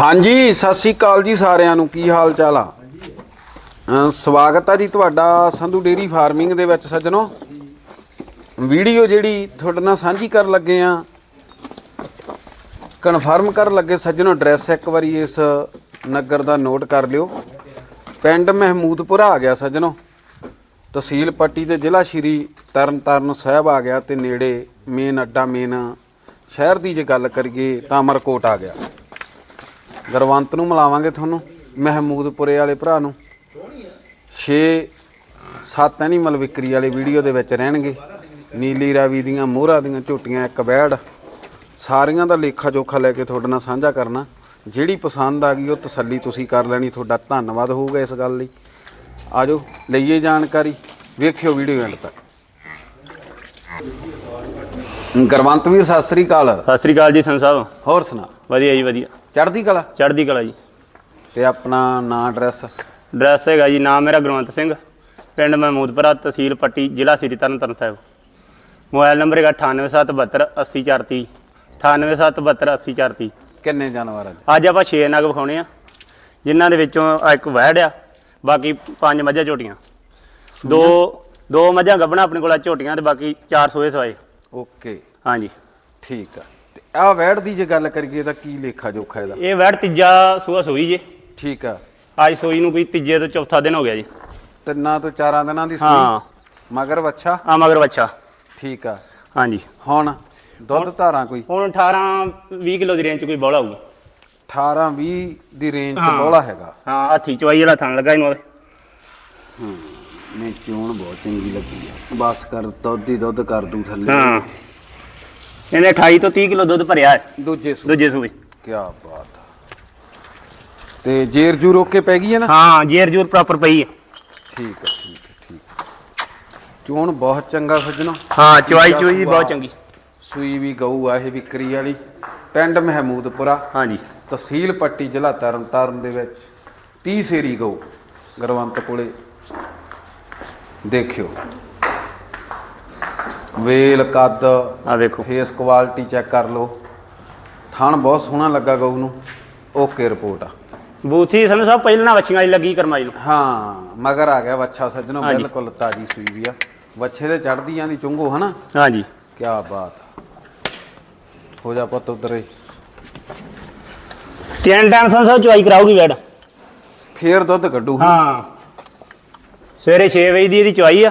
ਹਾਂਜੀ, ਸਤਿ ਸ੍ਰੀ ਅਕਾਲ ਜੀ ਸਾਰਿਆਂ ਨੂੰ। ਕੀ ਹਾਲ ਚਾਲ ਆ? ਸਵਾਗਤ ਆ ਜੀ ਤੁਹਾਡਾ ਸੰਧੂ ਡੇਰੀ ਫਾਰਮਿੰਗ ਦੇ ਵਿੱਚ ਸੱਜਣੋ। ਵੀਡੀਓ ਜਿਹੜੀ ਤੁਹਾਡੇ ਨਾਲ ਸਾਂਝੀ ਕਰਨ ਲੱਗੇ ਆ, ਕਨਫਰਮ ਕਰਨ ਲੱਗੇ ਸੱਜਣੋ, ਐਡਰੈਸ ਇੱਕ ਵਾਰੀ ਇਸ ਨਗਰ ਦਾ ਨੋਟ ਕਰ ਲਿਓ। ਪਿੰਡ ਮਹਿਮੂਦਪੁਰਾ ਆ ਗਿਆ ਸੱਜਣੋ। ਤਹਿਸੀਲ ਪੱਟੀ ਤੇ ਜ਼ਿਲ੍ਹਾ ਸ਼੍ਰੀ ਤਰਨਤਾਰਨ ਸਾਹਿਬ ਆ ਗਿਆ ਤੇ ਨੇੜੇ ਮੇਨ ਅੱਡਾ, ਮੇਨ ਸ਼ਹਿਰ ਦੀ ਜੇ ਗੱਲ ਕਰੀਏ ਤਾਂ ਅਮਰਕੋਟ ਆ ਗਿਆ। ਗਰਵੰਤ ਨੂੰ ਮਿਲਾਵਾਂਗੇ ਤੁਹਾਨੂੰ ਮਹਿਮੂਦਪੁਰੇ ਵਾਲੇ ਭਰਾ ਨੂੰ। 6 7 ਐਨੀਮਲ ਵਿਕਰੀ ਵਾਲੇ ਵੀਡੀਓ ਦੇ ਵਿੱਚ ਰਹਿਣਗੇ। ਨੀਲੀ ਰਾਵੀ ਦੀਆਂ ਮੋਹਰਾਂ ਦੀਆਂ ਝੋਟੀਆਂ ਇੱਕ ਬੈੜ। ਸਾਰੀਆਂ ਦਾ ਲੇਖਾ ਜੋਖਾ ਲੈ ਕੇ ਤੁਹਾਡੇ ਨਾਲ ਸਾਂਝਾ ਕਰਨਾ। ਜਿਹੜੀ ਪਸੰਦ ਆ ਗਈ ਉਹ ਤਸੱਲੀ ਤੁਸੀਂ ਕਰ ਲੈਣੀ। ਤੁਹਾਡਾ ਧੰਨਵਾਦ ਹੋਊਗਾ ਇਸ ਗੱਲ ਲਈ। ਆਜੋ ਲਈਏ ਜਾਣਕਾਰੀ। ਵੇਖਿਓ ਵੀਡੀਓ ਐਂਡ ਤੱਕ। ਗਰਵੰਤ ਵੀਰ ਸਤਿ ਸ੍ਰੀ ਅਕਾਲ। ਸਤਿ ਸ੍ਰੀ ਅਕਾਲ ਜੀ ਸੰਤ ਸਾਹਿਬ। ਹੋਰ ਸੁਣਾ। ਵਧੀਆ ਜੀ ਵਧੀਆ। ਚੜ੍ਹਦੀ ਕਲਾ? ਚੜ੍ਹਦੀ ਕਲਾ ਜੀ। ਤੇ ਆਪਣਾ ਨਾਂ ਐਡਰੈਸ ਐਡਰੈਸ ਹੈਗਾ ਜੀ ਨਾਮ ਮੇਰਾ ਗੁਰਵੰਤ ਸਿੰਘ। ਪਿੰਡ ਮਹਿਮੂਦਪੁਰਾ ਤਹਿਸੀਲ ਪੱਟੀ ਜ਼ਿਲ੍ਹਾ ਸ੍ਰੀ ਤਰਨਤਾਰਨ ਸਾਹਿਬ। ਮੋਬਾਈਲ ਨੰਬਰ ਹੈਗਾ 9872 9872 ਕਿੰਨੇ ਜਾਨਵਰ ਆ? ਜੀ? ਅੱਜ ਆਪਾਂ 6 ਨਗ ਵਿਖਾਉਣੇ ਆ ਜਿਨ੍ਹਾਂ ਦੇ ਵਿੱਚੋਂ ਆਹ ਇੱਕ ਵਹਿੜ ਆ ਬਾਕੀ ਪੰਜ ਮੱਝਾਂ ਝੋਟੀਆਂ। ਦੋ ਦੋ ਮੱਝਾਂ ਗੱਭਣਾ ਆਪਣੇ ਕੋਲ ਆ ਝੋਟੀਆਂ ਤੇ ਬਾਕੀ ਚਾਰ ਸੋਏ ਸਵਾਏ। ਓਕੇ। ਹਾਂਜੀ। ਠੀਕ ਆ। ਆ ਵੈੜ ਦੀ ਜੇ ਗੱਲ ਕਰੀਏ ਤਾਂ ਕੀ ਲੇਖਾ ਜੋਖਾ ਇਹਦਾ? ਇਹ ਵਹਿੜ ਤੀਜਾ ਸੂਆ ਸੋਈ ਜੇ। ਠੀਕ ਆ। ਅੱਜ ਸੋਈ ਨੂੰ ਵੀ ਤੀਜੇ ਤੋਂ ਚੌਥਾ ਦਿਨ ਹੋ ਗਿਆ ਜੀ। ਤਿੰਨਾਂ ਤੋਂ ਚਾਰਾਂ ਦਿਨਾਂ ਦੀ ਹਾਂ। ਸੂਈ ਮਗਰ ਵੱਛਾ? ਆ ਮਗਰ ਬੱਚਾ ਠੀਕ ਆ। ਹਾਂਜੀ। ਹੁਣ ਦੁੱਧ ਧਾਰਾਂ ਕੋਈ? ਹੁਣ 18 20 ਕਿਲੋ ਦੀ ਰੇਂਜ ਚ ਕੋਈ ਬੋਲਾ ਹੋਊ। 18 20 ਦੀ ਰੇਂਜ ਚ ਹਾਂ। ਬੋਲਾ ਹੈਗਾ। ਹਾਂ ਹਾਥੀ ਚਵਾਈ ਵਾਲਾ ਥਣ ਲੱਗਾ ਇਹਨੂੰ ਨਹੀਂ ਚੋਣ ਬਹੁਤ ਚੰਗੀ ਲੱਗੀ ਆ। ਬਸ ਕਰ ਦੁੱਧ ਹੀ ਦੁੱਧ ਕਰ ਦੂੰ ਥੱਲੇ। ਹਾਂ। ਇਹਨੇ 28 ਤੋਂ 30 ਕਿਲੋ ਦੁੱਧ ਭਰਿਆ ਹੈ। ਦੂਜੇ ਸੂ ਦੂਜੇ ਸੂਏ। ਕੀ ਬਾਤ ਆ। ਤੇ ਜੇਰ ਜੂ ਰੋਕ ਕੇ ਪੈ ਗਈ ਹੈ ਨਾ? ਹਾਂ ਜੇਰ ਜੂਰ ਪ੍ਰੋਪਰ ਪਈ ਹੈ। ਠੀਕ ਆ ਠੀਕ ਆ ਠੀਕ ਆ। ਚੋਣ ਬਹੁਤ ਚੰਗਾ ਸੱਜਣੋ। ਹਾਂ ਚਵਾਈ ਸੂਆ। ਬਹੁਤ ਚੰਗੀ। ਸੂਈ ਵੀ ਗਊ ਆ ਇਹ ਵਿਕਰੀ ਵਾਲੀ। ਪਿੰਡ ਮਹਿਮੂਦਪੁਰਾ। ਹਾਂਜੀ ਤਹਿਸੀਲ ਪੱਟੀ ਜ਼ਿਲ੍ਹਾ ਤਰਨਤਾਰਨ ਦੇ ਵਿੱਚ। 30 ਸੇਰੀ ਗਊ। ਗਰਵੰਤ ਕੋਲੇ। ਦੇਖਿਓ। ਵੇਲ ਕੱਦ ਆ ਵੇਖੋ ਫੇਸ ਕੁਆਲਿਟੀ ਚੈੱਕ ਕਰ ਲਓ। ਥਣ ਬਹੁਤ ਸੋਹਣਾ ਲੱਗਾ ਗਊ ਨੂੰ। ਓਕੇ ਰਿਪੋਰਟ ਆ। ਬੂਥੀ ਸਾਨੂੰ ਸਭ ਪਹਿਲਾਂ ਵੱਛੀਆਂ ਵਾਲੀ ਲੱਗੀ ਕਰਮਾਈ ਨੂੰ। ਹਾਂ ਮਗਰ ਆ ਗਿਆ ਵੱਛਾ ਸੱਜਣੋ ਹਾਂਜੀ। ਬਿਲਕੁਲ ਤਾਜੀ ਸੂਈ ਵੀ ਆ। ਵੱਛੇ ਦੇ ਚੜਦੀਆਂ ਦੀ ਚੁੰਗੋ ਹਨਾ? ਹਾਂਜੀ। ਕੀ ਬਾਤ। ਆ। ਹੋ ਜਾ ਪੁੱਤ ਉਧਰ ਤਿੰਨ ਟਾਈਮ ਸਾਨੂੰ ਸਭ ਚਵਾਈ ਕਰਾਉਗੀ ਵੈਡ ਫੇਰ ਦੁੱਧ ਕੱਢੂ ਹਾਂ। ਸਵੇਰੇ 6 ਵਜੇ ਦੀ ਇਹਦੀ ਚਵਾਈ ਆ।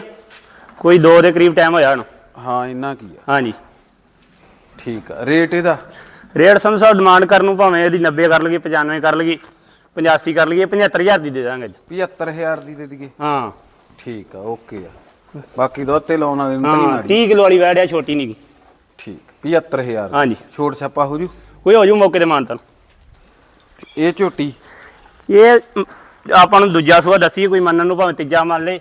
ਕੋਈ 2 ਦੇ ਕਰੀਬ ਟਾਈਮ ਹੋਇਆ ਹੁਣ। ਹਾਂ ਇੰਨਾ ਕੀ ਆ। ਹਾਂਜੀ। ਠੀਕ ਆ। ਰੇਟ ਇਹਦਾ? ਰੇਟ ਸਾਨੂੰ ਡਿਮਾਂਡ ਕਰਨ ਨੂੰ ਭਾਵੇਂ ਇਹਦੀ 90 ਕਰ ਲਈਏ 95 ਕਰ ਲਈਏ 85 ਕਰ ਲਈਏ 75000 ਦੀ ਦੇ ਦਾਂਗੇ ਅੱਜ। 75000 ਦੀ ਦੇ ਦਈਏ? ਹਾਂ। ਠੀਕ ਆ ਓਕੇ ਆ। ਬਾਕੀ ਦੁੱਧ ਤੇ ਲਾਉਣ ਵਾਲੇ ਨੂੰ ਤਾਂ ਨਹੀਂ ਹਾਂ ਮਾਰੀ 30 ਕਿਲੋ ਵਾਲੀ ਵੈੜ ਆ ਛੋਟੀ ਨਹੀਂ। ਗੀ ਠੀਕ 75000 ਹਾਂਜੀ। ਛੋਟ ਛਾਪਾ ਹੋ ਜੂ? ਕੋਈ ਹੋ ਜੂ ਮੌਕੇ ਤੇ ਮਾਨਤਨ ਤੇ ਇਹ ਝੋਟੀ? ਇਹ ਮ, ਆਪਾਂ ਨੂੰ ਦੂਜਾ ਸੂਆ ਦੱਸੀ ਕੋਈ ਮੰਨਣ ਨੂੰ ਭਾਵੇਂ ਤੀਜਾ ਮੰਨ ਲੇ।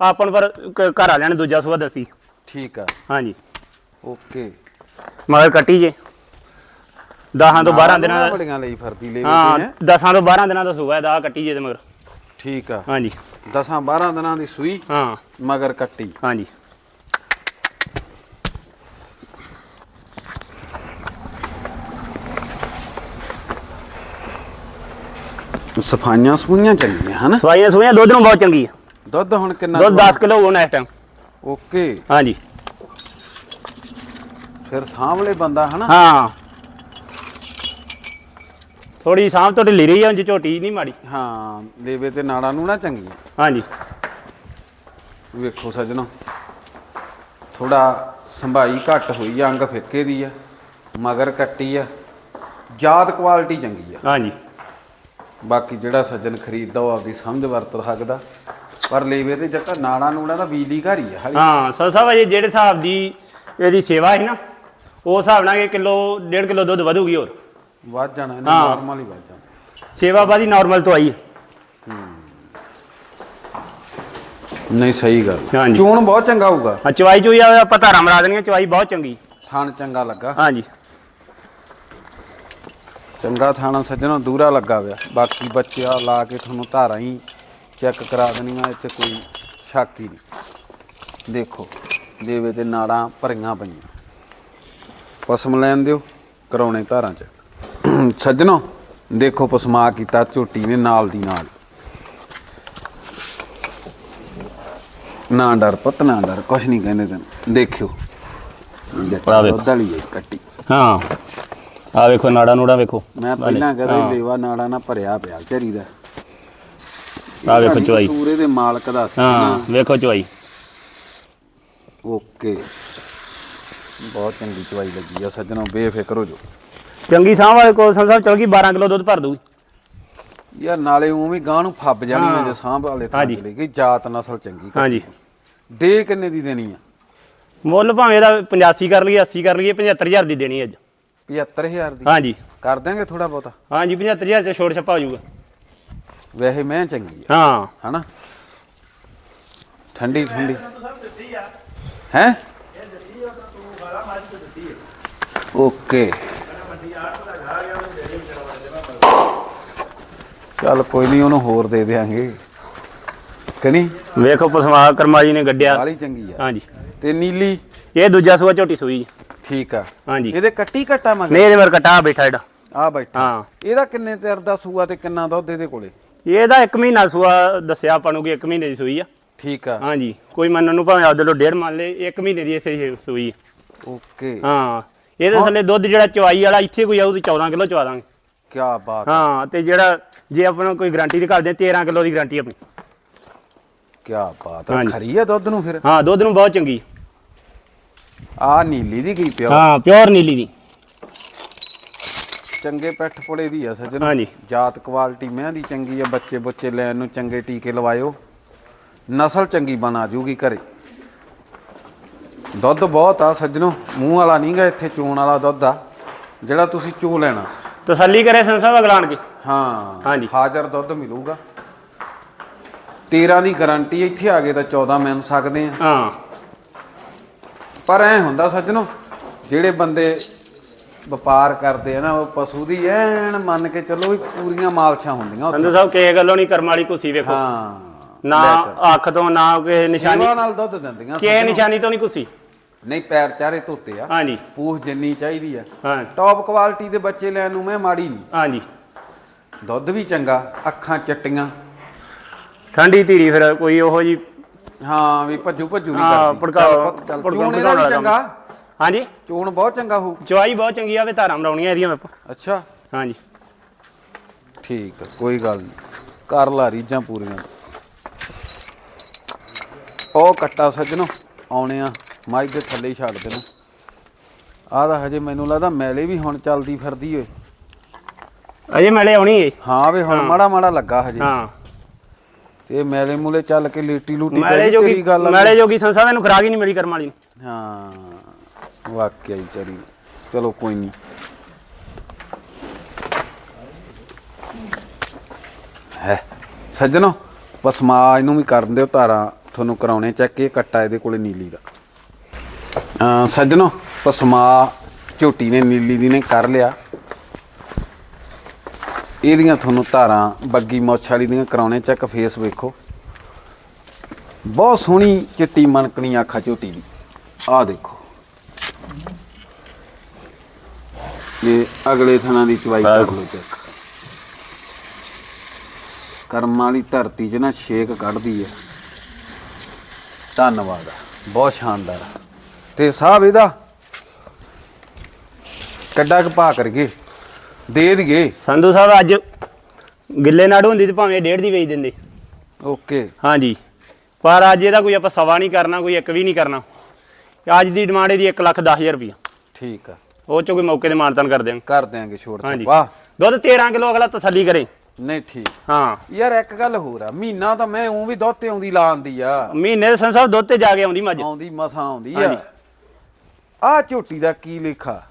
ਆਪਾਂ ਨੂੰ ਪਰ ਕ- ਘਰ ਵਾਲਿਆਂ ਨੇ ਦੂਜਾ ਸੂਆ ਦੱਸੀ। ਠੀਕ ਆ। ਹਾਂਜੀ। ਓਕੇ। ਮਗਰ ਕੱਟੀ ਜੇ। 10 ਤੋਂ 12 ਦਿਨਾਂ ਦਾ ਬੜੀਆਂ ਲਈ ਫਰਦੀ ਲੈ ਹਾਂ ਹੈ। 10 ਤੋਂ 12 ਦਿਨਾਂ ਦਾ ਸੂਆ ਦਾ ਕੱਟੀ ਜੇ ਤੇ ਮਗਰ। ਠੀਕ ਆ। ਹਾਂਜੀ। 10 12 ਦਿਨਾਂ ਦੀ ਸੂਈ ਹਾਂ। ਮਗਰ ਕੱਟੀ। ਹਾਂਜੀ। ਸਫਾਈਆਂ ਸਫੂਈਆਂ ਚੰਗੀਆਂ ਹਨਾ? ਸਵਾਈਆਂ ਸੂਈਆਂ ਦੁੱਧ ਨੂੰ ਬਹੁਤ ਚੰਗੀ ਆ। ਦੁੱਧ ਹੁਣ ਕਿੰਨਾ ਦੁੱਧ 10 ਕਿਲੋ ਹੋਣਾ ਇਸ ਟਾਈਮ ਓਕੇ। ਹਾਂਜੀ। ਫਿਰ ਸਾਹਮਣੇ ਬੰਦਾ ਹਨਾ ਹਾਂ। ਥੋੜੀ ਸਾਂਭ ਤੋਂ ਢਿੱਲੀ ਰਹੀ ਆ ਉਂਝ ਝੋਟੀ ਨਹੀਂ ਮਾੜੀ। ਹਾਂ ਲੇਵੇ ਤੇ ਨਾੜਾਂ ਨੂੰ ਨਾ ਚੰਗੀ। ਹਾਂਜੀ। ਵੇਖੋ ਸੱਜਣੋ ਥੋੜਾ ਸੰਭਾਈ ਘੱਟ ਹੋਈ ਆ ਅੰਗ ਫਿੱਕੇ ਦੀ ਆ ਮਗਰ ਕੱਟੀ ਆ ਜਾਤ ਕੁਆਲਿਟੀ ਚੰਗੀ ਆ। ਹਾਂਜੀ। ਬਾਕੀ ਜਿਹੜਾ ਸੱਜਣ ਖਰੀਦਦਾ ਉਹ ਆਪਦੀ ਸਮਝ ਵਰਤ ਸਕਦਾ। ਪਰ ਲੇਵੇ ਤੇ ਜੱਟਾ ਨਾੜਾਂ ਨੂੜਾਂ ਦਾ ਬਿਜਲੀ ਘਰ ਹੀ ਆ ਹਾਲੀ। ਹਾਂ ਸੋ ਸਾਹਿਬ ਇਹ ਜਿਹੜੇ ਹਿਸਾਬ ਦੀ ਇਹਦੀ ਸੇਵਾ ਹੈ ਨਾ ਉਸ ਹਿਸਾਬ ਨਾਲ ਇਹ ਕਿਲੋ ਡੇਢ ਕਿਲੋ ਦੁੱਧ ਵਧੂਗੀ ਹੋਰ। ਵੱਧ ਜਾਣਾ ਇਹਨੇ ਹਾਂ। ਨਾਰਮਲ ਹੀ ਵੱਧ ਜਾਣਾ। ਸੇਵਾ ਬਾਦੀ ਨਾਰਮਲ ਤੋਂ ਆਈ ਹੈ। ਨਹੀਂ ਸਹੀ ਗੱਲ ਹਾਂਜੀ। ਚੋਣ ਬਹੁਤ ਚੰਗਾ ਹੋਊਗਾ। ਆ ਚਵਾਈ ਚੋਈ ਆ ਆਪਾਂ ਧਾਰਾਂ ਮਰਾ ਦੇਣੀਆਂ ਚਵਾਈ ਬਹੁਤ ਚੰਗੀ। ਥਾਣ ਚੰਗਾ ਲੱਗਾ। ਹਾਂਜੀ। ਚੰਗਾ ਥਾਣਾ ਸੱਜਣੋ ਦੂਰਾ ਲੱਗਾ ਹੋਇਆ। ਬਾਕੀ ਬੱਚਿਆ ਲਾ ਕੇ ਤੁਹਾਨੂੰ ਧਾਰਾਂ ਹੀ ਚੈੱਕ ਕਰਾ ਦੇਣੀਆਂ ਇੱਥੇ ਕੋਈ ਸ਼ੱਕ ਹੀ ਨਹੀਂ। ਦੇਖੋ ਦੇਵੇ ਤੇ ਨਾੜਾਂ ਭਰੀਆਂ ਪਈਆਂ। ਪਸਮ ਲੈਣ ਦਿਓ ਕਰਾਉਣੇ ਧਾਰਾਂ ਚ। ਸੱਜਣੋ ਦੇਖੋ ਪਸਮਾ ਕੀਤਾ ਝੋਟੀ ਨੇ ਨਾਲ ਦੀ ਨਾਲ। ਨਾ ਡਰ ਪੁੱਤ ਨਾ ਡਰ ਕੁਛ ਨਹੀਂ ਕਹਿੰਦੇ ਤੈਨੂੰ। ਦੇਖਿਓ। ਦੁੱਧ ਵਾਲੀ ਹੈ ਕੱਟੀ। ਹਾਂ। ਆ ਵੇਖੋ ਨਾੜਾ ਨੂੜਾ ਵੇਖੋ। ਮੈਂ ਪਹਿਲਾਂ ਕਹਿੰਦਾ ਲੇਵਾ ਨਾੜਾ ਨਾ ਭਰਿਆ ਪਿਆ ਵਿਚਾਰੀ ਦਾ। ਆ ਵੇਖੋ ਚਵਾਈ ਪੂਰੇ ਦੇ ਮਾਲਕ ਦਾ ਸੀ ਹਾਂ। ਵੇਖੋ ਚਵਾਈ ਓਕੇ। ਬਹੁਤ ਚੰਗੀ ਚਵਾਈ ਲੱਗੀ ਆ ਸੱਜਣੋ ਬੇਫਿਕਰ ਹੋ ਜਾਓ। ਚੰਗੀ ਸਾਹ ਵਾਲੇ ਕੋਲ ਸਾਹਿਬ ਚਲ ਗਈ 12 ਕਿਲੋ ਦੁੱਧ ਭਰ ਦੂਗੀ ਯਾਰ ਨਾਲੇ ਉਹ ਵੀ ਗਾਂ ਨੂੰ ਫੱਬ ਜਾਣੀ ਆ ਹਾਂ। ਜੇ ਸਾਂਭ ਵਾਲੇ ਹਾਂਜੀ। ਚਲੀ ਗਈ ਜਾਤ ਨਸਲ ਚੰਗੀ ਕਰ- ਹਾਂਜੀ। ਦੇ ਕਿੰਨੇ ਦੀ ਦੇਣੀ ਆ? ਮੁੱਲ ਭਾਵੇਂ ਇਹਦਾ 85 ਕਰ ਲਈਏ 80 ਕਰ ਲਈਏ 75000 ਦੀ ਦੇਣੀ ਅੱਜ। 75000 ਦੀ? ਹਾਂਜੀ। ਕਰ ਦਾਂਗੇ ਥੋੜਾ ਬਹੁਤਾ? ਹਾਂਜੀ 75000 ਚ ਛੋੜ ਛੱਪਾ ਹੋ ਜਾਊਗਾ। ਵੈਸੇ ਮੈਂ ਚੰਗੀ ਆ। ਹਾਂ। ਹਨਾ? ਠੰਡੀ ਠੰਡੀ। ਹੈ? ਓਕੇ। ਚੱਲ ਕੋਈ ਨਹੀਂ ਉਹਨੂੰ ਹੋਰ ਦੇ ਦੇਾਂਗੇ ਕਣੀ ਵੇਖੋ ਪਸਮਾ ਕਰਮਾਜੀ ਨੇ ਗੱਡਿਆ। ਵਾਲੀ ਚੰਗੀ ਆ। ਹਾਂਜੀ। ਤੇ ਨੀਲੀ? ਇਹ ਦੂਜਾ ਸੂਆ ਝੋਟੀ ਸੂਈ। ਠੀਕ ਆ। ਹਾਂਜੀ। ਇਹਦੇ ਕੱਟੀ ਘਟਾ ਮੰਗ ਨਹੀਂ ਇਹਦੇ ਵਰ ਕਟਾ ਬੈਠਾ ਇਹਦਾ। ਆ ਬੈਠਾ। ਹਾਂ। ਇਹਦਾ ਕਿੰਨੇ ਤੇਰ ਦਾ ਸੂਆ ਤੇ ਕਿੰਨਾ ਦੁੱਧ ਇਹਦੇ ਕੋਲੇ? ਇਹਦਾ 1 ਮਹੀਨਾ ਸੂਆ ਦੱਸਿਆ ਆਪਾਂ ਨੂੰ ਕਿ 1 ਮਹੀਨੇ ਦੀ ਸੂਈ ਆ। ਠੀਕ ਆ। ਹਾਂਜੀ ਕੋਈ ਮੰਨਣ ਨੂੰ ਭਾਵੇਂ ਆਪਦੇ ਲੋ ਡੇਢ ਮੰਨ ਲੇ 1 ਮਹੀਨੇ ਦੀ ਇਸੇ ਸੂਈ। ਓਕੇ। ਹਾਂ ਇਹਦੇ ਥੱਲੇ ਦੁੱਧ ਜਿਹੜਾ ਚਵਾਈ ਵਾਲਾ ਇੱਥੇ ਕੋਈ ਆਊ ਤੇ 14 ਕਿਲੋ ਚਵਾ ਦਾਂਗੇ। ਕੀ ਬਾਤ ਹਾਂ ਤੇ ਜਿਹੜਾ ਜੇ ਆਪਾਂ ਨੂੰ ਕੋਈ ਗਾਰੰਟੀ ਦੀ ਕਰਦੇ 13 ਕਿਲੋ ਦੀ ਗਾਰੰਟੀ ਆਪਣੀ। ਕੀ ਬਾਤ ਆ। ਖਰੀ ਆ ਦੁੱਧ ਨੂੰ ਫਿਰ? ਹਾਂ ਦੁੱਧ ਨੂੰ ਬਹੁਤ ਚੰਗੀ। ਆ ਨੀਲੀ ਦੀ ਕੀ ਪਿਆ ਹਾਂ ਪਿਓਰ ਨੀਲੀ ਦੀ। ਚੰਗੇ ਪੈਠ ਪੁੜੇ ਦੀ ਆ ਸੱਜਣ। ਹਾਂਜੀ। ਜਾਤ ਕੁਆਲਿਟੀ ਮੈਂ ਦੀ ਚੰਗੀ ਆ ਬੱਚੇ ਬੱਚੇ ਲੈਣ ਨੂੰ ਚੰਗੇ ਟੀਕੇ ਲਵਾਇਓ। ਨਸਲ ਚੰਗੀ ਬਣਾ ਜੂਗੀ ਘਰੇ। ਦੁੱਧ ਬਹੁਤ ਆ ਸੱਜਣੋ ਮੂੰਹ ਵਾਲਾ ਨਹੀਂਗਾ ਇੱਥੇ ਚੂਣ ਵਾਲਾ ਦੁੱਧ ਆ ਜਿਹੜਾ ਤੁਸੀਂ ਚੂ ਲੈਣਾ। ਤਸੱਲੀ ਕਰੇ ਸੰਸਾ ਅਗਲਾਣ ਕੇ ਹਾਂ ਹਾਂਜੀ। ਹਾਜ਼ਰ ਦੁੱਧ ਮਿਲੂਗਾ। 13 ਦੀ ਗਾਰੰਟੀ ਇੱਥੇ ਆ ਗਏ ਤਾਂ 14 ਮਿਲ ਸਕਦੇ ਆ। ਹਾਂ। ਪਰ ਐ ਹੁੰਦਾ ਸੱਜਣੋ ਜਿਹੜੇ ਬੰਦੇ ਵਪਾਰ ਕਰਦੇ ਆ ਨਾ ਉਹ ਪਸ਼ੂ ਦੀ ਐਨ ਮੰਨ ਕੇ ਚੱਲੋ ਵੀ ਪੂਰੀਆਂ ਮਾਲਸ਼ਾਂ ਹੁੰਦੀਆਂ ਉੱਥੇ। ਸੰਧੂ ਸਾਹਿਬ ਕਿਸੇ ਗੱਲੋਂ ਨਹੀਂ ਕਰਮ ਵਾਲੀ ਕੁਸੀ ਵੇਖੋ। ਹਾਂ ਨਾ ਅੱਖ ਤੋਂ ਨਾ ਕਿਸੇ ਨਿਸ਼ਾਨੀ। ਸੇਵਾ ਨਾਲ ਦੁੱਧ ਦਿੰਦੀਆਂ ਕਿਸੇ ਨਿਸ਼ਾਨੀ ਤੋਂ ਨਹੀਂ ਕੁਸੀ। ਨਹੀਂ ਪੈਰ ਚਾਰੇ ਧੋਤੇ ਆ। ਹਾਂਜੀ। ਪੂਛ ਜਿੰਨੀ ਚਾਹੀਦੀ ਆ। ਹਾਂ। ਟੌਪ ਕੁਆਲਿਟੀ ਦੇ ਬੱਚੇ ਲੈਣ ਨੂੰ ਮੈਂ ਮਾੜੀ ਨਹੀਂ। ਹਾਂਜੀ। ਦੁੱਧ ਵੀ ਚੰਗਾ ਅੱਖਾਂ ਚਿੱਟੀਆਂ। ਠੰਡੀ ਧੀਰੀ ਫਿਰ ਕੋਈ ਉਹੋ ਜੀ ਹਾਂ ਵੀ ਭੱਜੂ ਭੱਜੂ ਨਹੀਂ ਹਾਂ, ਕਰਦੀ। ਭੜਕਾਓ, ਚੱਲ ਪੁੱਤ, ਚੱਲ। ਭੜਕਾਉਣ ਚੂਣ ਇਹਦਾ ਵੀ ਭੜਕਾਉਣ ਚੰਗਾ। ਹਾਂਜੀ। ਚੂਣ ਬਹੁਤ ਚੰਗਾ ਹੋਊ। ਚਵਾਈ ਬਹੁਤ ਚੰਗੀ ਆਵੇ ਧਾਰਾਂ ਬਣਾਉਣੀਆਂ ਇਹਦੀਆਂ ਆਪਾਂ ਅੱਛਾ। ਹਾਂਜੀ। ਠੀਕ ਆ ਕੋਈ ਗੱਲ ਨਹੀਂ ਕਰ ਲਾ ਰੀਜਾਂ ਪੂਰੀਆਂ। ਉਹ ਕੱਟਾ ਸੱਜਣੋ ਆਉਣੇ ਆ। ਮਾਈ ਦੇ ਥੱਲੇ ਹੀ ਛੱਡ ਦੇਣਾ। ਆਹ ਤਾਂ ਹਜੇ ਮੈਨੂੰ ਲੱਗਦਾ ਮੈਲੇ ਵੀ ਹੁਣ ਚੱਲਦੀ ਫਿਰਦੀ ਓਏ ਅਜੇ ਮੈਲੇ ਆਉਣੀ ਏ। ਹਾਂ ਵੇ ਹੁਣ ਮਾੜਾ ਮਾੜਾ ਲੱਗਾ ਹਜੇ। ਹਾਂ। ਤੇ ਮੈਲੇ ਮੂਲੇ ਚੱਲ ਕੇ ਲੀਟੀ ਲੂਟੀ ਪੈ ਮੈਲੇ ਗਈ ਜੋਗੀ ਤੇਰੀ ਗੱਲ। ਆ। ਮੈਲੇ ਜੋਗੀ ਸੰਸਾ ਮੈਨੂੰ ਖਰਾਕ ਹੀ ਨਹੀਂ ਮਿਲੀ ਕਰਮ ਵਾਲੀ ਨੂੰ। ਹਾਂ। ਵਾਕਿਆ ਹੀ ਚਰੀ। ਚਲੋ ਕੋਈ ਨਹੀਂ। ਹੈ, ਸੱਜਣੋ ਪਸਮਾ ਇਹਨੂੰ ਵੀ ਕਰਨ ਦਿਓ ਧਾਰਾਂ। ਤੁਹਾਨੂੰ ਕਰਾਉਣੇ ਚੈੱਕ ਇਹ ਕੱਟਾ ਇਹਦੇ ਕੋਲੇ ਨੀਲੀ ਦਾ। ਅਮ ਸੱਜਣੋ ਪਸਮਾ ਝੋਟੀ ਨੇ ਨੀਲੀ ਦੀ ਨੇ ਕਰ ਲਿਆ। ਇਹਦੀਆਂ ਤੁਹਾਨੂੰ ਧਾਰਾਂ, ਬੱਗੀ ਮੁੱਛ ਵਾਲੀ ਦੀਆਂ ਕਰਾਉਣੇ ਚੈੱਕ ਫੇਸ ਵੇਖੋ। ਬਹੁਤ ਸੋਹਣੀ ਚਿੱਟੀ ਮਣਕਣੀ ਆਖਾ ਝੋਟੀ ਦੀ। ਆਹ ਦੇਖੋ। ਇਹ ਅਗਲੇ ਥਣਾ ਦੀ ਚਵਾਈ ਕਰ ਲਓ ਚੈੱਕ। ਕਰਮ ਵਾਲੀ ਧਰਤੀ 'ਚ ਨਾ ਛੇਕ ਕੱਢਦੀ ਹੈ ਧੰਨਵਾਦ ਬਹੁਤ ਸ਼ਾਨਦਾਰ ਤੇ ਸਾਹਿਬ ਇਹਦਾ ਕੱਡਾ ਕੁ ਭਾ ਕਰਗੇ ਦੇ ਦਈਏ। ਸੰਧੂ ਸਾਹਿਬ ਅੱਜ ਗਿੱਲੇ ਨਾੜੂ ਹੁੰਦੀ ਤੇ ਭਾਵੇਂ ਡੇਢ ਦੀ ਵੇਚ ਦਿੰਦੇ। ਓਕੇ। ਹਾਂਜੀ। ਪਰ ਅੱਜ ਇਹਦਾ ਕੋਈ ਆਪਾਂ ਸਵਾ ਨਹੀਂ ਕਰਨਾ ਕੋਈ ਇੱਕ ਵੀ ਨਹੀਂ ਕਰਨਾ। ਅੱਜ ਦੀ ਡਿਮਾਂਡ ਇਹਦੀ 1 ਲੱਖ 10000 ਰੁਪਇਆ ਠੀਕ ਆ। ਉਹ ਚੋਂ ਕੋਈ ਮੌਕੇ ਤੇ ਮਾਨਤਨ ਕਰ ਦਿਆਂਗੇ ਕਰ ਦਿਆਂਗੇ ਛੋੜ ਹਾਂਜੀ। ਵਾਹ। ਦੁੱਧ 13 ਕਿਲੋ ਅਗਲਾ ਤਸੱਲੀ ਕਰੇ। ਨਹੀਂ ਠੀਕ। ਹਾਂ। ਯਾਰ ਇੱਕ ਗੱਲ ਹੋਰ ਆ ਮਹੀਨਾ ਤਾਂ ਮੈਂ ਉਹ ਵੀ ਦੁੱਧ ਤੇ ਆਉਂਦੀ ਲਾਉਂਦੀ ਆ। ਮਹੀਨੇ ਦੇ ਸਾਹਿਬ ਦੁੱਧ ਤੇ ਜਾ ਕੇ ਆਉਂਦੀ ਮੱਝ। ਆਉਂਦੀ ਮਸਾਂ ਆਉਂਦੀ ਆ। ਹਾਂਜੀ। ਆ ਝੋਟੀ ਦਾ ਕੀ ਲੇਖਾ?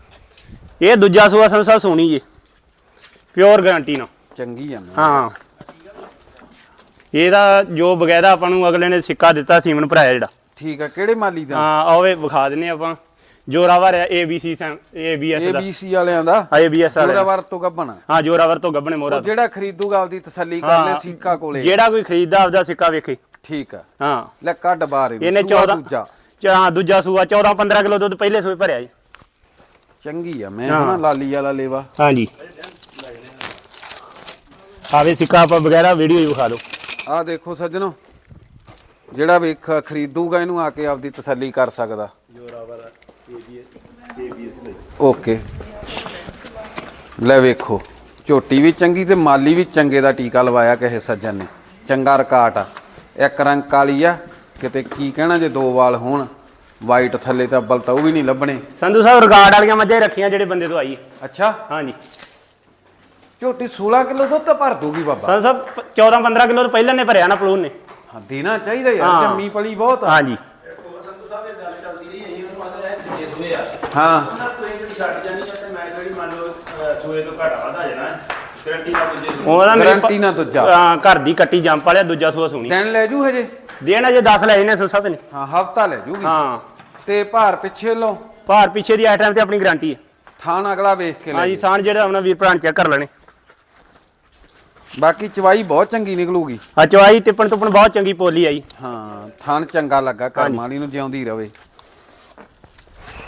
ਇਹ ਦੂਜਾ ਸੂਆ ਸੰਧੂ ਸਾਹਿਬ ਸੋਣੀ ਜੇ। ਪਿਓਰ ਗਾਰੰਟੀ ਨਾਲ। ਚੰਗੀ ਆ ਮੈਂ। ਹਾਂ। ਇਹਦਾ ਜੋ ਬਗੈਰਾ ਆਪਾਂ ਨੂੰ ਅਗਲੇ ਨੇ ਸਿੱਕਾ ਦਿੱਤਾ ਸੀਮਨ ਭਰਾਇਆ ਜਿਹੜਾ। ਠੀਕ ਆ ਕਿਹੜੇ ਮਾਲੀ ਦਾ? ਹਾਂ ਆਵੇ ਵਿਖਾ ਦਿੰਨੇ ਆਪਾਂ। ਜੋਰਾਵਰ ਹੈ ABC ABS ਦਾ। ABC ਵਾਲਿਆਂ ਦਾ? ABS ਵਾਲਾ ਜੋਰਾਵਰ ਤੋਂ ਗੱਬਣਾ? ਹਾਂ ਜੋਰਾਵਰ ਤੋਂ ਗੱਬਣੇ ਮੋਰਾ ਜਿਹੜਾ ਖਰੀਦੂਗਾ ਆਪਦੀ ਤਸੱਲੀ ਕਰ ਲੈ ਸੀਕਾ ਕੋਲੇ। ਜਿਹੜਾ ਕੋਈ ਖਰੀਦਦਾ ਆਪਦਾ ਸਿੱਕਾ ਵੇਖੇ। ਠੀਕ ਆ। ਹਾਂ। ਲੈ ਕੱਢ ਬਾਹਰ ਇਹਨੂੰ, ਇਹਨੇ ਸੂਆ 14 ਦੂਜਾ। ਹਾਂ ਦੂਜਾ ਸੂਆ 14 15 ਕਿਲੋ ਦੁੱਧ ਪਹਿਲੇ ਸੂਏ ਭਰਿਆ ਜੀ। ਚੰਗੀ ਆ ਮੈਂ ਹਾਂ। ਹਨਾ ਲਾਲੀ ਵਾਲਾ ਲੇਵਾ। ਹਾਂਜੀ ਆਵੇ ਸਿੱਕਾ ਆਪਾਂ ਵਗੈਰਾ ਵੀਡੀਓ ਹੀ ਵਿਖਾ ਦਿਓ। ਆਹ ਦੇਖੋ ਸੱਜਣੋ ਜਿਹੜਾ ਵੇਖ ਖਰੀਦੂਗਾ ਇਹਨੂੰ ਆ ਕੇ ਆਪਦੀ ਤਸੱਲੀ ਕਰ ਸਕਦਾ। ਓਕੇ। ਲੈ ਵੇਖੋ ਝੋਟੀ ਵੀ ਚੰਗੀ ਤੇ ਮਾਲੀ ਵੀ ਚੰਗੇ ਦਾ ਟੀਕਾ ਲਵਾਇਆ ਕਿਸੇ ਸੱਜਣ ਨੇ। ਚੰਗਾ ਰਕਾਟ ਆ। ਇੱਕ ਰੰਗ ਕਾਲੀ ਆ ਕਿਤੇ ਕੀ ਕਹਿਣਾ ਜੇ ਦੋ ਵਾਲ ਹੋਣ। ਵਾਈਟ ਥੱਲੇ ਤਾਂ ਅੱਬਲ ਤਾਂ ਉਹ ਵੀ ਨਹੀਂ ਲੱਭਣੇ। ਸੰਧੂ ਸਾਹਿਬ ਰਿਕਾਰਡ ਵਾਲੀਆਂ ਮੱਝਾਂ ਹੀ ਰੱਖੀਆਂ ਜਿਹੜੇ ਬੰਦੇ ਤੋਂ ਆਈ ਅੱਛਾ। ਹਾਂਜੀ। ਝੋਟੀ 16 ਕਿਲੋ ਦੁੱਧ ਤਾਂ ਭਰ ਦੂਗੀ ਬਾਬਾ। ਸੰਧੂ ਸਾਹਿਬ 14 15 ਕਿਲੋ ਪਹਿਲਾਂ ਨੇ ਭਰਿਆ ਨਾ ਪਲੂਨ ਨੇ। ਹਾਂ ਦੇਣਾ ਚਾਹੀਦਾ ਯਾਰ ਹਾਂ। ਜੰਮੀ ਪਲੀ ਬਹੁਤ ਆ। ਹਾਂਜੀ। ਹਾਂ। ਉਹਦਾ ਮੇਰੇ ਗਰੰਟੀ ਨਾ ਦੂਜਾ। ਹਾਂ, ਘਰ ਦੀ ਕੱਟੀ ਜੰਪ ਵਾਲਿਆ ਦੂਜਾ ਸੂਆ ਸੁਣੀ। ਦਿਨ ਲੈ ਜੂ ਹਜੇ? ਦੇਣਾ ਜੇ 10 ਲੈ ਨੇ ਸੰਧੂ ਸਾਹਿਬ ਨੇ। ਹਾਂ ਹਫਤਾ ਲੈ ਜੂਗੀ। ਹਾਂ। ਤੇ ਭਾਰ ਪਿੱਛੇ ਲਓ। ਭਾਰ ਪਿੱਛੇ ਦੀ ਇਸ ਟਾਈਮ ਤੇ ਆਪਣੀ ਗਾਰੰਟੀ ਹੈ। ਥਾਣ ਅਗਲਾ ਵੇਖ ਕੇ ਲੈ ਹਾਂਜੀ ਜੀ। ਸਾਨ ਜਿਹੜਾ ਆਪਣਾ ਵੀਰ ਭਰਾ ਚੈੱਕ ਕਰ ਲੈਣੇ। ਬਾਕੀ ਚਵਾਈ ਬਹੁਤ ਚੰਗੀ ਨਿਕਲੂਗੀ। ਆ ਚਵਾਈ ਟਿੱਪਣ ਟੁੱਪਣ ਬਹੁਤ ਚੰਗੀ ਪੋਲੀ ਆਈ। ਹਾਂ ਥਾਣ ਚੰਗਾ ਲੱਗਾ। ਕਰਮ ਵਾਲੀ ਨੂੰ ਜਿਉਂਦੀ ਰਵੇ।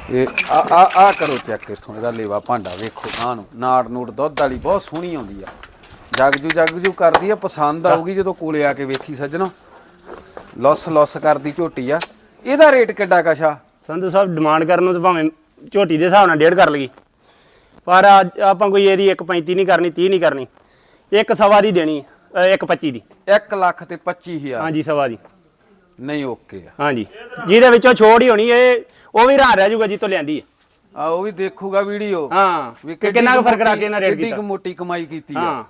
ਇਹ ਆ ਆ ਆ ਕਰੋ ਚੈੱਕ ਇਥੋਂ ਇਹਦਾ ਲੇਵਾ ਭਾਂਡਾ ਵੇਖੋ ਥਾਂ ਨੂੰ। ਨਾੜ ਨੂੜ ਦੁੱਧ ਵਾਲੀ ਬਹੁਤ ਸੋਹਣੀ ਆਉਂਦੀ ਆ। ਜਗਜੂ ਜਗਜੂ ਕਰਦੀ ਆ ਪਸੰਦ ਆਊਗੀ ਜਦੋਂ ਕੋਲੇ ਆ ਕੇ ਵੇਖੀ ਸੱਜਣੋ। ਲੌਸ ਲੌਸ ਕਰਦੀ ਝੋਟੀ ਆ। ਇਹਦਾ ਰੇਟ ਕਿੱਡਾ ਕਸ਼ਾ ਸੰਧੂ ਸਾਹਿਬ ਡਿਮਾਂਡ ਕਰਨ ਨੂੰ ਤਾਂ ਭਾਵੇਂ ਝੋਟੀ ਦੇ ਹਿਸਾਬ ਨਾਲ ਡੇਢ ਕਰ ਲਈਏ। ਪਰ ਅੱਜ ਆਪਾਂ ਕੋਈ ਇਹਦੀ 1.35 ਨਹੀਂ ਕਰਨੀ 30 ਨਹੀਂ ਕਰਨੀ। ਇੱਕ ਸਵਾ ਦੀ ਦੇਣੀ ਹੈ 1.25 ਦੀ। 1 ਲੱਖ ਤੇ 25000 ਹਾਂਜੀ ਸਵਾ ਦੀ। ਨਹੀਂ ਓਕੇ ਆ। ਹਾਂਜੀ। ਜਿਹਦੇ ਵਿੱਚੋਂ ਛੋੜ ਹੀ ਹੋਣੀ ਇਹ ਉਹ ਵੀ ਰਾਹ ਰਹਿ ਜਾਊਗਾ ਜਿੱਤੋਂ ਲਿਆਂਦੀ ਹੈ ਆ ਉਹ ਵੀ ਦੇਖੂਗਾ ਵੀਡੀਓ। ਹਾਂ ਵੀ ਕਿ ਕਿੰਨਾ ਕੁ ਫ਼ਰਕ ਰੱਖ ਕੇ ਇਹਨਾਂ ਰੇਟ ਕਿੱਡੀ ਕੀਤਾ। ਕੁ ਮੋਟੀ ਕਮਾਈ ਕੀਤੀ ਆ। ਹਾਂ।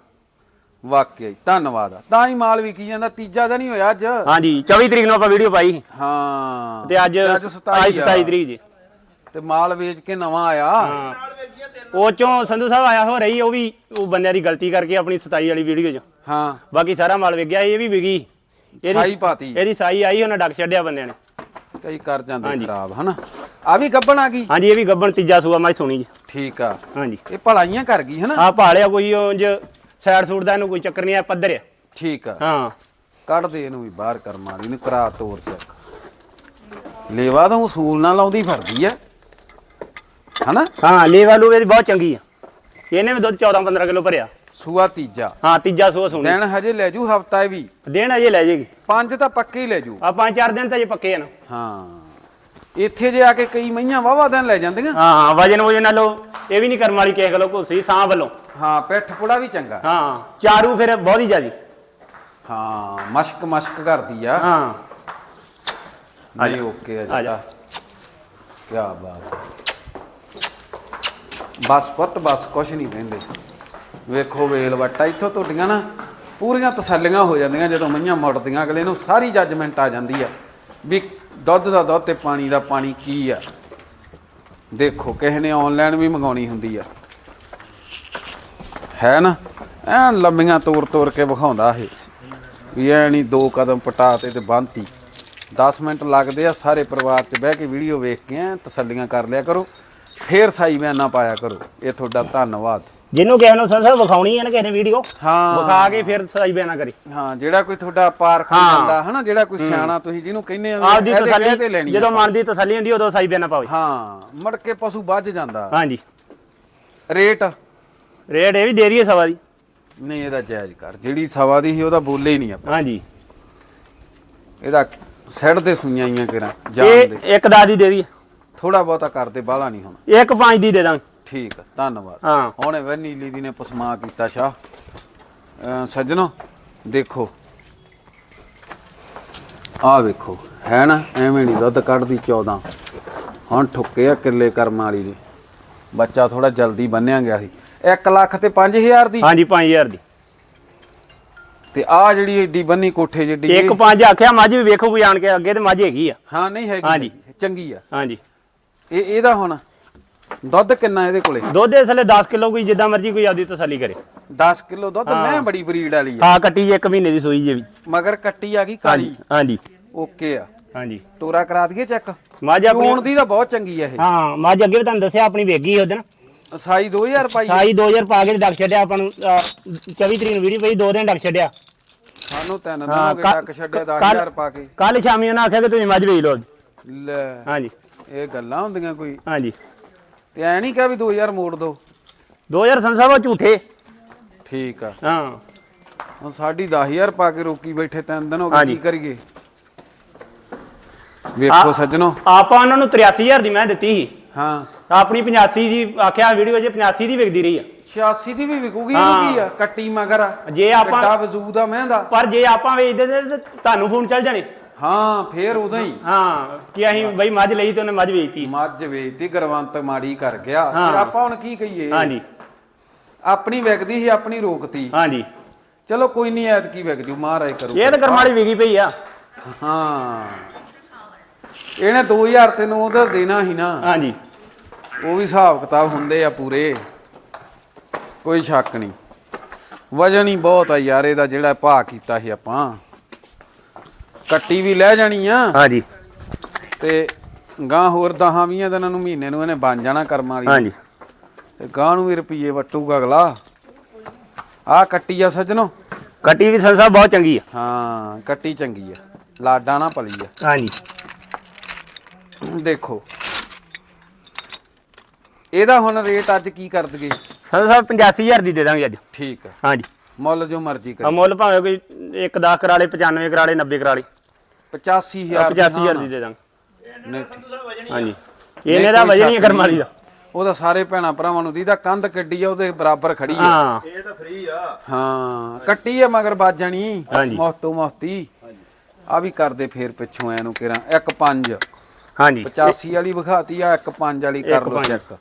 ਵਾਕਿਆ ਹੀ ਧੰਨਵਾਦ ਆ। ਤਾਂ ਹੀ ਮਾਲ ਵਿਕੀ ਜਾਂਦਾ ਤੀਜਾ ਤਾਂ ਨਹੀਂ ਹੋਇਆ ਅੱਜ। ਹਾਂਜੀ 24 ਤਰੀਕ ਨੂੰ ਆਪਾਂ ਵੀਡੀਓ ਪਾਈ। ਹਾਂ। ਤੇ ਅੱਜ ਅੱਜ ਅੱਜ 27 27 ਤਰੀਕ ਜੀ। ਤੇ ਮਾਲ ਵੇਚ ਕੇ ਨਵਾਂ ਆਇਆ। ਹਾਂ। ਉਹ ਚੋਂ ਸੰਧੂ ਸਾਹਿਬ ਆਇਆ ਹੋ ਰਹੀ ਉਹ ਵੀ ਉਹ ਬੰਦਿਆਂ ਦੀ ਗਲਤੀ ਕਰਕੇ ਆਪਣੀ 27 ਵਾਲੀ ਵੀਡੀਓ 'ਚ। ਹਾਂ। ਬਾਕੀ ਸਾਰਾ ਮਾਲ ਵਿਕ ਗਿਆ ਇਹ ਵੀ ਵਿਕੀ। ਸਾਈ ਪਾਤੀ। ਇਹਦੀ ਸਾਈ ਆਈ ਉਹਨਾਂ ਡੱਕ ਛੱਡਿਆ ਬੰਦਿਆਂ ਨੇ। ਕਈ ਕਰ ਜਾਂਦੇ। ਖਰਾਬ ਹਨਾ? ਆ ਵੀ ਗੱਬਣ ਆ ਗਈ? ਹਾਂਜੀ ਇਹ ਵੀ ਗੱਬਣ ਤੀਜਾ ਸੂਆ ਮੈਂ ਸੁਣੀ ਜੀ। ਠੀਕ ਆ। ਹਾਂਜੀ। ਇਹ ਭਲਾਈਆਂ ਕਰ ਗਈ ਹਨਾ? ਆ ਭਾਲਿਆ ਕੋਈ ਉਂਝ ਸਾਈਡ ਸੂਟ ਦਾ ਇਹਨੂੰ ਕੋਈ ਚੱਕਰ ਨਹੀਂ ਆ ਪੱਧਰ ਆ। ਠੀਕ ਆ। ਹਾਂ। ਕੱਢ ਦੇ ਇਹਨੂੰ ਵੀ ਬਾਹਰ ਕਰ ਮਾਰੀ ਨੂੰ ਕਰਾ ਤੋਰ ਚੱਕ। ਲੇਵਾ ਤਾਂ ਉਸੂਲ ਨਾਲ ਲਾਉਂਦੀ ਫਿਰਦੀ ਆ। ਹਨਾ? ਹਾਂ ਲੇਵਾ ਲੂਵੇ ਦੀ ਬਹੁਤ ਚੰਗੀ ਆ। ਇਹਨੇ ਵੀ ਦੁੱਧ 14 15 ਕਿਲੋ ਭਰਿਆ। ਸੂਆ ਤੀਜਾ। ਹਾਂ ਤੀਜਾ ਸੂਆ ਸੁਣੀ। ਦਿਨ ਹਜੇ ਲੈ ਜੂ ਹਫਤਾ ਵੀ। ਦੇਣ ਅਜੇ ਲੈ ਜੇਗੀ। ਪੰਜ ਤਾਂ ਪੱਕੇ ਹੀ ਲੈ ਜੂ। ਆ ਪੰਜ ਚਾਰ ਦਿਨ ਤਾਂ ਜੇ ਪੱਕੇ ਆ ਨਾ। ਹਾਂ। ਇੱਥੇ ਜੇ ਆ ਕੇ ਕਈ ਮਈਆਂ ਵਾਵਾ ਦਿਨ ਲੈ ਜਾਂਦੀਆਂ। ਹਾਂ ਹਾਂ ਵਜਨ ਵਜਨ ਨਾਲੋਂ ਇਹ ਵੀ ਨਹੀਂ ਕਰਮ ਵਾਲੀ ਕਿਸੇ ਗੱਲੋਂ ਘੁੱਸੀ ਸਾਹ ਵੱਲੋਂ ਹਾਂ ਪਿੱਠ ਪੁੜਾ ਵੀ ਚੰਗਾ। ਹਾਂ ਚਾਰੂ ਫਿਰ ਬਹੁਤ ਹੀ ਜ਼ਿਆਦੀ। ਹਾਂ ਮਸ਼ਕ ਮਸ਼ਕ ਕਰਦੀ ਆ। ਹਾਂ। ਨਹੀਂ ਓਕੇ ਆ ਜਾ। ਕੀ ਬਾਤ। ਬਸ ਪੁੱਤ ਬਸ ਕੁਛ ਨਹੀਂ ਕਹਿੰਦੇ ਵੇਖੋ ਵੇਲ ਵਟਾ, ਇੱਥੋਂ ਤੁਹਾਡੀਆਂ ਨਾ ਪੂਰੀਆਂ ਤਸੱਲੀਆਂ ਹੋ ਜਾਂਦੀਆਂ, ਜਦੋਂ ਮਈਆਂ ਮੁੜਦੀਆਂ, ਅਗਲੇ ਨੂੰ ਸਾਰੀ ਜੱਜਮੈਂਟ ਆ ਜਾਂਦੀ ਆ ਵੀ ਦੁੱਧ ਦਾ ਦੁੱਧ ਤੇ ਪਾਣੀ ਦਾ ਪਾਣੀ ਕੀ ਆ। ਦੇਖੋ, ਕਿਸੇ ਨੇ ਆਨਲਾਈਨ ਵੀ ਮੰਗਾਉਣੀ ਹੁੰਦੀ ਆ। ਹੈ ਨਾ? ਐਨ ਲੰਮੀਆਂ ਤੋਰ ਤੋਰ ਕੇ ਵਿਖਾਉਂਦਾ ਇਹ। ਵੀ ਐ ਨਹੀਂ ਦੋ ਕਦਮ ਪਟਾਤੇ ਤੇ ਬੰਨਤੀ। 10 ਮਿੰਟ ਲੱਗਦੇ ਆ, ਸਾਰੇ ਪਰਿਵਾਰ 'ਚ ਬਹਿ ਕੇ ਵੀਡੀਓ ਵੇਖ ਕੇ ਐਂ ਤਸੱਲੀਆਂ ਕਰ ਲਿਆ ਕਰੋ। ਫੇਰ ਸਾਈ ਬਿਆਨਾ ਪਾਇਆ ਕਰੋ। ਇਹ ਤੁਹਾਡਾ ਧੰਨਵਾਦ। ਜਿਹਨੂੰ ਕਿਸੇ ਨੂੰ ਸੰਸਾ ਵਿਖਾਉਣੀ ਹੈ ਨਾ ਕਿਸੇ ਨੇ ਵੀਡੀਓ ਹਾਂ। ਵਿਖਾ ਕੇ ਫਿਰ ਸਹੀ ਬਿਆਨਾ ਕਰੀ। ਹਾਂ ਜਿਹੜਾ ਕੋਈ ਤੁਹਾਡਾ ਪਾਰਕ ਹਾਂ। ਜਾਂਦਾ ਹਨਾ ਜਿਹੜਾ ਕੋਈ ਸਿਆਣਾ ਤੁਸੀਂ ਜਿਹਨੂੰ ਕਹਿੰਦੇ ਆ ਆਪਦੀ ਤਸੱਲੀ। ਜਦੋਂ ਮਨ ਦੀ ਤਸੱਲੀ ਹੁੰਦੀ ਉਦੋਂ ਸਹੀ ਬਿਆਨਾ ਪਾਵੇ ਹਾਂ ਮੜ ਕੇ ਪਸ਼ੂ ਵੱਜ ਜਾਂਦਾ। ਹਾਂਜੀ। ਰੇਟ? ਰੇਟ ਇਹ ਵੀ ਦੇ ਰਹੀ ਹੈ ਸਵਾ ਦੀ। ਨਹੀਂ ਇਹਦਾ ਜਾਇਜ਼ ਕਰ। ਜਿਹੜੀ ਸਵਾ ਦੀ ਸੀ ਉਹਦਾ ਬੋਲੇ ਹੀ ਨਹੀਂ ਆਪਾਂ। ਹਾਂਜੀ। ਇਹਦਾ ਸੈੱਡ ਤੇ ਸੁਈਆਂ ਆਈਆਂ ਕਿਰਾਂ ਜਾਣ ਇਹ ਦੇ। ਇੱਕ ਦਾ ਦੀ ਦੇ ਥੋੜਾ ਬਹੁਤਾ ਕਰਦੇ ਬਾਹਲਾ ਨਹੀਂ ਹੁਣ। ਇੱਕ ਪੰਜ ਦੀ ਦੇ ਦਾਂ ਠੀਕ ਆ ਧੰਨਵਾਦ। ਹਾਂ। ਹੁਣ ਵੇ ਨੀਲੀ ਦੀ ਨੇ ਪਸਮਾ ਕੀਤਾ ਸ਼ਾ ਸੱਜਣੋ ਦੇਖੋ। ਆਹ ਵੇਖੋ ਹੈ ਨਾ ਐਵੇਂ ਨਹੀਂ ਦੁੱਧ ਕੱਢਦੀ 14 ਹੁਣ ਠੁੱਕੇ ਆ ਕਿੱਲੇ ਕਰਮ ਵਾਲੀ ਦੇ। ਬੱਚਾ ਥੋੜਾ ਜਲਦੀ ਬੰਨਿਆ ਗਿਆ ਸੀ। 1 ਲੱਖ ਤੇ 5000 ਦੀ। ਹਾਂਜੀ 5000 ਦੀ। ਤੇ ਆ ਜਿਹੜੀ ਏਡੀ ਬੰਨੀ ਕੋਠੇ ਜਿੱਡੀ ਇੱਕ ਇਹ- ਪੰਜ ਆਖਿਆ ਮੱਝ ਵੀ ਵੇਖੋ ਕੋਈ ਆਣ ਕੇ ਅੱਗੇ ਤੇ ਮੱਝ ਹੈਗੀ ਆ। ਹਾਂ ਨਹੀਂ ਹੈਗੀ ਹਾਂਜੀ। ਹੈਗੀ, ਚੰਗੀ ਆ। ਹਾਂਜੀ। ਇਹ ਇਹਦਾ ਹੁਣ ਦੁੱਧ ਕਿੰਨਾ ਇਹਦੇ ਕੋਲੇ? ਦੁੱਧ ਦੇ ਥੱਲੇ 10 ਕਿਲੋ ਕੋਈ ਜਿੱਦਾਂ ਮਰਜ਼ੀ ਕੋਈ ਆਪਦੀ ਤਸੱਲੀ ਕਰੇ। 10 ਕਿਲੋ ਦੁੱਧ? ਮੈਂ ਬੜੀ ਬਰੀਡ ਵਾਲੀ ਆ। ਹਾਂ ਕੱਟੀ ਜੀ ਇੱਕ ਮਹੀਨੇ ਦੀ ਸੂਈ ਜੇ ਵੀ। ਮਗਰ ਕੱਟੀ ਆ ਗਈ ਕਾਲੀ। ਹਾਂਜੀ ਓਕੇ ਆ। ਹਾਂਜੀ। ਤੋਰਾ ਕਰਾ ਦਈਏ ਚੈੱਕ ਮੱਝ ਆਪਣੀ ਚੋਣ ਦੀ ਤਾਂ ਬਹੁਤ ਚੰਗੀ ਆ ਇਹ। ਹਾਂ ਮੱਝ ਅੱਗੇ ਵੀ ਤੁਹਾਨੂੰ ਦੱਸਿਆ ਆਪਣੀ ਵੇਗੀ ਉਹਦਨ ਸਾਈ 2000 ਪਾਈ ਸਾਈ 2000 ਪਾ ਕੇ ਡੱਕ ਛੱਡਿਆ ਆਪਾਂ ਨੂੰ ਅਹ, 24 ਤਰੀਕ ਨੂੰ ਵੀਡੀਓ ਪਈ ਦੋ ਦਿਨ ਡੱਕ ਛੱਡਿਆ। ਸਾਨੂੰ ਤਿੰਨ ਦਿਨ ਹਾਂ, ਗਏ ਟੱਕ ਛੱਡਿਆ ਕੱਲ੍ਹ- 10000 ਪਾ ਕੇ। ਕੱਲ ਸ਼ਾਮੀ ਉਹਨਾਂ ਆਖਿਆ ਕਿ ਤੁਸੀਂ ਮੱਝ ਵੇਚ ਲਓ। ਲੈ ਹਾਂਜੀ। ਇਹ ਗੱਲਾਂ ਹੁੰਦੀਆਂ ਕੋਈ। ਹਾਂਜੀ। ਤੇ ਐ ਨਹੀਂ ਕਿਹਾ ਵੀ 2000 ਮੋੜ ਦੋ। 2000 ਸੰਸਾ ਉਹ ਝੂਠੇ। ਠੀਕ ਆ। ਹਾਂ। ਹੁਣ ਸਾਡੀ 10000 ਪਾ ਕੇ ਰੋਕੀ ਬੈਠੇ ਤਿੰਨ ਦਿਨ ਹੋ ਗਏ ਹਾਂਜੀ। ਕੀ ਕਰੀਏ? ਵੇਖੋ ਸੱਜਣੋ। ਆਪਾਂ ਉਹਨਾਂ ਨੂੰ 83000 ਦੀ ਮੈਂ ਦਿੱਤੀ ਸੀ। ਹਾਂ। ਆਪਣੀ 85 ਦੀ ਆਖਿਆ ਵੀਡੀਓ 'ਚ 85 ਦੀ ਵਿਕਦੀ ਰਹੀ ਆ। 86 ਦੀ ਵੀ ਵਿਕੂਗੀ। ਇਹਨੂੰ ਕੀ ਆ? ਕੱਟੀ ਮਗਰ ਆ। ਜੇ ਆਪਾਂ- ਕਿੱਡਾ ਵਜੂਦ ਆ ਮਹਿੰਦਾ। ਪਰ ਜੇ ਆਪਾਂ ਵੇਚਦੇ ਤੇ ਤੁਹਾਨੂੰ ਫੋਨ ਚੱਲ ਜਾਣੇ। ਹਾਂ ਫੇਰ ਉਦੋਂ ਹੀ। ਹਾਂ ਕਿ ਅਸੀਂ ਬਈ ਮੱਝ ਲਈ ਤੇ ਉਹਨੇ ਮੱਝ ਵੇਚਤੀ। ਮੱਝ ਵੇਚਤੀ ਗਰਵੰਤ ਮਾੜੀ ਕਰ ਗਿਆ। ਹਾਂ। ਫਿਰ ਆਪਾਂ ਹੁਣ ਕੀ ਕਹੀਏ? ਹਾਂਜੀ। ਆਪਣੀ ਵਿਕਦੀ ਸੀ ਆਪਣੀ ਰੋਕਤੀ। ਹਾਂਜੀ। ਚਲੋ ਕੋਈ ਨਹੀਂ ਐਤਕੀ ਵਿਕ ਜੂ ਮਹਾਰਾਜ ਕਰੂ ਇਹ ਤਾਂ ਕਰਮਾਲੀ ਵਿਕੀ ਪਈ ਆ। ਹਾਂ। ਇਹਨੇ 2000 ਤੈਨੂੰ ਉਹਦਾ ਦੇਣਾ ਸੀ ਨਾ। ਹਾਂਜੀ। ਉਹ ਵੀ ਹਿਸਾਬ ਕਿਤਾਬ ਹੁੰਦੇ ਆ ਪੂਰੇ। ਕੋਈ ਸ਼ੱਕ ਨਹੀਂ ਵਜਨ ਹੀ ਬਹੁਤ ਆ ਯਾਰ ਇਹਦਾ ਜਿਹੜਾ ਭਾਅ ਕੀਤਾ ਸੀ ਆਪਾਂ। ਕੱਟੀ ਵੀ ਲੈ ਜਾਣੀ ਆ। ਹਾਂਜੀ। ਤੇ ਗਾਂ ਹੋਰ 10 20 ਦਿਨਾਂ ਨੂੰ ਮਹੀਨੇ ਨੂੰ ਇਹਨੇ ਬਣ ਜਾਣਾ ਕਰਮਾਂ ਵਾਲੀ ਹਾਂਜੀ। ਤੇ ਗਾਂ ਨੂੰ ਵੀ ਰੁਪਈਏ ਵਟੂਗਾ ਅਗਲਾ। ਆ ਕੱਟੀ ਆ ਸੱਜਣੋ। ਕੱਟੀ ਵੀ ਸੰਸਾ ਬਹੁਤ ਚੰਗੀ ਆ। ਹਾਂ ਕੱਟੀ ਚੰਗੀ ਆ। ਲਾਡਾ ਨਾ ਪਲੀ ਆ। ਹਾਂਜੀ। ਦੇਖੋ। ਇਹਦਾ ਹੁਣ ਰੇਟ ਅੱਜ ਕੀ ਕਰ ਦਗੇ ਸੰਸਾ 85000 ਦੀ ਦੇ ਦਾਂਗੇ ਅੱਜ। ਠੀਕ ਆ। ਹਾਂਜੀ। ਮੁੱਲ ਜੋ ਮਰਜ਼ੀ ਕਰ ਅਮੁੱਲ ਭਾਵੇਂ ਕੋਈ 1 10 ਕਰਾ ਲੇ 95 ਕਰਾ ਲੇ 90 ਕਰਾ ਲੇ 85000 85000 ਦੀ ਦੇ ਦਾਂਗੇ। ਨਹੀਂ ਠੀਕ। ਹਾਂਜੀ। ਇਹਨੇ ਦਾ ਕੋਈ ਵਜਨ ਹੀ ਸ਼ੱਕ ਕਰਮਾਲੀ ਦਾ। ਉਹਦਾ ਸਾਰੇ ਭੈਣਾ ਭਰਾਵਾਂ ਨੂੰ ਦੀਦਾ ਕੰਧ ਕੱਢੀ ਆ ਉਹਦੇ ਬਰਾਬਰ ਖੜੀ ਆ। ਹਾਂ। ਇਹ ਤਾਂ ਫ੍ਰੀ ਆ। ਹਾਂ ਕੱਟੀ ਆ ਮਗਰ ਬਾਜ ਜਾਣੀ ਹਾਂਜੀ। ਮੁਫਤੋ ਮੁਫਤੀ ਆ ਵੀ ਕਰਦੇ ਫੇਰ ਪਿੱਛੋਂ ਐਨੂੰ ਕਿਰਾਂ 1 5 ਹਾਂਜੀ। 85 ਵਾਲੀ ਵਿਖਾਤੀ ਆ 1 5 ਵਾਲੀ ਕਰ ਇੱਕ ਲੋ ਪੰਜ। ਚੈੱਕ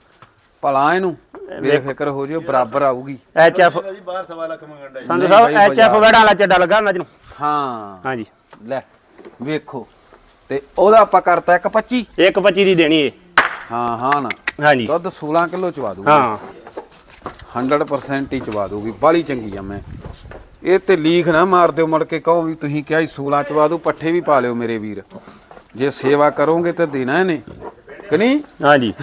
ਭਲਾ ਇਹਨੂੰ ਬੇਫਿਕਰ ਹੋ ਜਿਓ ਬਰਾਬਰ ਆਊਗੀ। ਐਚ ਐਫ ਜੀ ਬਾਹਰ ਸਵਾ ਲੱਖ ਮੰਗਣ ਦਾ ਸੰਧੂ ਨਹੀਂ ਸਾਹਿਬ ਬਾਈ, ਐਚ ਐਫ ਵੜਾ ਵਾਲਾ ਚੱਡਾ ਲੱਗਾ ਮੱਝ ਨੂੰ ਹਾਂ। ਹਾਂਜੀ। ਲੈ। ਵੇਖੋ। ਤੇ ਉਹਦਾ ਆਪਾਂ ਕਰਤਾ 1 25 ਇੱਕ 25 ਦੀ ਦੇਣੀ ਏ। ਹਾਂ ਹਾਂ ਨਾ। ਹਾਂਜੀ। ਦੁੱਧ 16 ਕਿਲੋ ਚਵਾ ਦੂਗਾ। ਹਾਂ। 100% ਹੀ ਚਵਾ ਦੂਗੀ। ਬਾਲੀ ਚੰਗੀ ਆ ਮੈਂ। ਇਹ ਤੇ ਲੀਖ ਨਾ ਮਾਰ ਦਿਓ ਮੁੜ ਕੇ ਕਹੋ ਵੀ ਤੁਸੀਂ ਕਿਹਾ ਸੀ 16 ਚਵਾ ਦੂ ਪੱਠੇ ਵੀ ਪਾ ਲਿਓ ਮੇਰੇ ਵੀਰ। ਜੇ ਸੇਵਾ ਕਰੋਗੇ ਤੇ ਦੇਣਾ ਇਹਨੇ। ਕਿ ਨਹੀਂ? ਹਾਂਜੀ।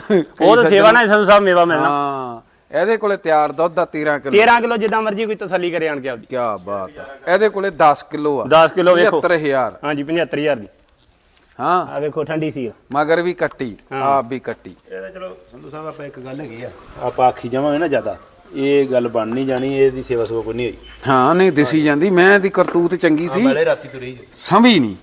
ਉਹ ਤਾਂ ਸੇਵਾ ਨਾਲ ਸੰਧੂ ਸਾਹਿਬ ਮੇਵਾ ਮਿਲਣਾ। ਹਾਂ। ਇਹਦੇ ਕੋਲੇ ਤਿਆਰ ਦੁੱਧ ਦਾ 13 ਕਿਲੋ। 13 ਕਿਲੋ ਜਿੱਦਾਂ ਮਰਜ਼ੀ ਕੋਈ ਤਸੱਲੀ ਕਰੇ ਆਣ ਕੇ ਆਪਦੀ। ਕੀ ਬਾਤ ਹੈ ਇਹਦੇ ਕੋਲੇ 10 ਕਿਲੋ ਆ। 10 ਕਿਲੋ ਵੇਖੋ। 75000 ਹਾਂਜੀ 75000 ਦੀ। ਹਾਂ। ਆ ਵੇਖੋ ਠੰਡੀ ਸੀ ਮਗਰ ਵੀ ਕੱਟੀ ਆਪ ਵੀ ਕੱਟੀ। ਇਹਦਾ ਚਲੋ ਸੰਧੂ ਸਾਹਿਬ ਆਪਾਂ ਇੱਕ ਗੱਲ ਹੈਗੀ ਆ। ਆਪਾਂ ਆਖੀ ਜਾਵਾਂਗੇ ਨਾ ਜ਼ਿਆਦਾ। ਇਹ ਗੱਲ ਬਣ ਨਹੀਂ ਜਾਣੀ ਇਹਦੀ ਸੇਵਾ ਸੁਵਾ ਕੋਈ ਨਹੀਂ ਹੋਈ। ਹਾਂ ਨਹੀਂ ਦਿਸੀ ਜਾਂਦੀ। ਮੈਂ ਦੀ ਕਰਤੂਤ ਚੰਗੀ ਸੀ। ਮੈਲੇ ਰਾਤੀ ਤੁਰੀ ਸਮਝੀ ਨਹੀਂ।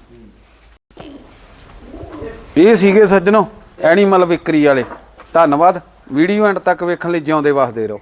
ਇਹ ਸੀਗੇ ਸੱਜਣੋ ਐਨੀਮਲ ਵਿਕਰੀ ਵਾਲੇ। ਧੰਨਵਾਦ। ਵੀਡੀਓ ਐਂਡ ਤੱਕ ਵੇਖਣ ਲਈ ਜਿਉਂਦੇ ਵਸਦੇ ਰਹੋ।